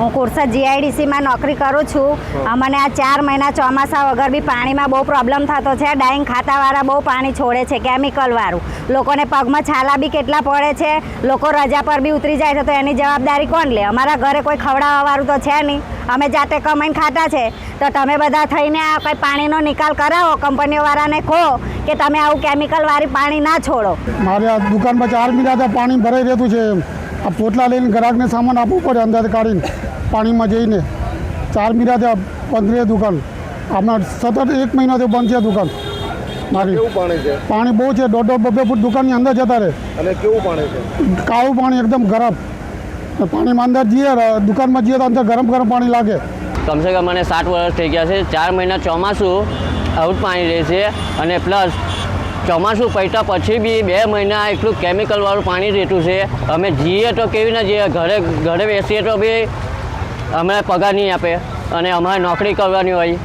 હું કોરસદ જીઆઈડીસીમાં નોકરી કરું છું. અમને આ ચાર મહિના ચોમાસા વગર બી પાણીમાં બહુ પ્રોબ્લેમ થતો છે. ડાઈંગ ખાતાવાળા બહુ પાણી છોડે છે કેમિકલવાળું લોકોને પગમાં છાલા બી કેટલા પડે છે લોકો રજા પર બી ઉતરી જાય છે તો એની જવાબદારી કોણ લે? અમારા ઘરે કોઈ ખવડાવવાવાળું તો છે નહીં. અમે જાતે કમાઈને ખાતા છે. તો તમે બધા થઈને આ કંઈ પાણીનો નિકાલ કરાવો કંપનીઓવાળાને કહો કે તમે આવું કેમિકલવાળી પાણી ના છોડો. મારે આ દુકાનમાં ચાર મહિના પાણી ભરાઈ રહેતું છે આ પોટલા લઈને ગ્રાહકને સામાન આપવું પડે અંદર કાઢીને. પાણીમાં જઈને ચાર મહિનાથી આ બંધ રહે દુકાન. હમણાં સતત એક મહિનાથી બંધ છે દુકાન. મારી પાણી બહુ છે દોઢ દોઢ બબે ફૂટ દુકાનની અંદર જતા રહે. અને કેવું પાણી છે? કાળું પાણી એકદમ ગરમ. પાણીમાં અંદર જઈએ દુકાનમાં જઈએ તો અંદર ગરમ ગરમ પાણી લાગે. કમસે કમ મને સાત વર્ષ થઈ ગયા છે. ચાર મહિના ચોમાસું આવું પાણી રહે છે. અને પ્લસ ચોમાસું પૈતા પછી બી બે મહિના એટલું કેમિકલવાળું પાણી રહેતું છે. અમે જઈએ તો કેવી ના જઈએ ઘરે ઘરે બેસીએ તો બી અમને પગાર નહીં આપે અને અમારે નોકરી કરવાની હોય.